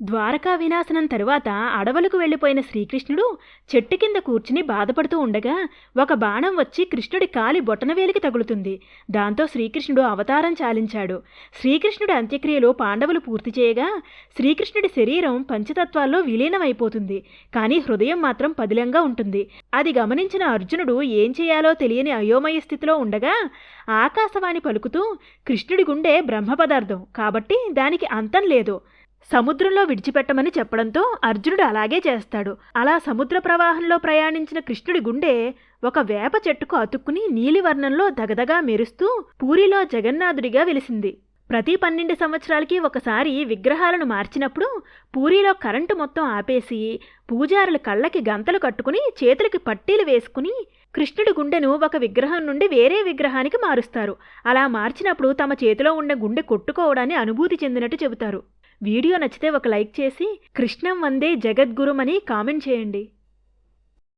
ద్వారకా వినాశనం తరువాత అడవులకు వెళ్ళిపోయిన శ్రీకృష్ణుడు చెట్టు కింద కూర్చుని బాధపడుతూ ఉండగా ఒక బాణం వచ్చి కృష్ణుడి కాలి బొటనవేలికి తగులుతుంది. దాంతో శ్రీకృష్ణుడు అవతారం చాలించాడు. శ్రీకృష్ణుడి అంత్యక్రియలో పాండవులు పూర్తి చేయగా శ్రీకృష్ణుడి శరీరం పంచతత్వాల్లో విలీనమైపోతుంది. కానీ హృదయం మాత్రం పదిలంగా ఉంటుంది. అది గమనించిన అర్జునుడు ఏం చేయాలో తెలియని అయోమయ స్థితిలో ఉండగా ఆకాశవాణి పలుకుతూ కృష్ణుడి గుండె బ్రహ్మ పదార్థం కాబట్టి దానికి అంతం లేదు. సముద్రంలో విడిచిపెట్టమని చెప్పడంతో అర్జునుడు అలాగే చేస్తాడు. అలా సముద్ర ప్రవాహంలో ప్రయాణించిన కృష్ణుడి గుండె ఒక వేప చెట్టుకు అతుక్కుని నీలివర్ణంలో దగదగా మెరుస్తూ పూరిలో జగన్నాథుడిగా వెలిసింది. ప్రతి పన్నెండు సంవత్సరాలకి ఒకసారి విగ్రహాలను మార్చినప్పుడు పూరిలో కరెంటు మొత్తం ఆపేసి పూజారుల కళ్ళకి గంతలు కట్టుకుని చేతులకి పట్టీలు వేసుకుని కృష్ణుడి గుండెను ఒక విగ్రహం నుండి వేరే విగ్రహానికి మారుస్తారు. అలా మార్చినప్పుడు తమ చేతిలో ఉన్న గుండె కొట్టుకోవడాన్ని అనుభూతి చెందినట్టు చెబుతారు. వీడియో నచ్చితే ఒక లైక్ చేసి కృష్ణం వందే జగద్గురుమని కామెంట్ చేయండి.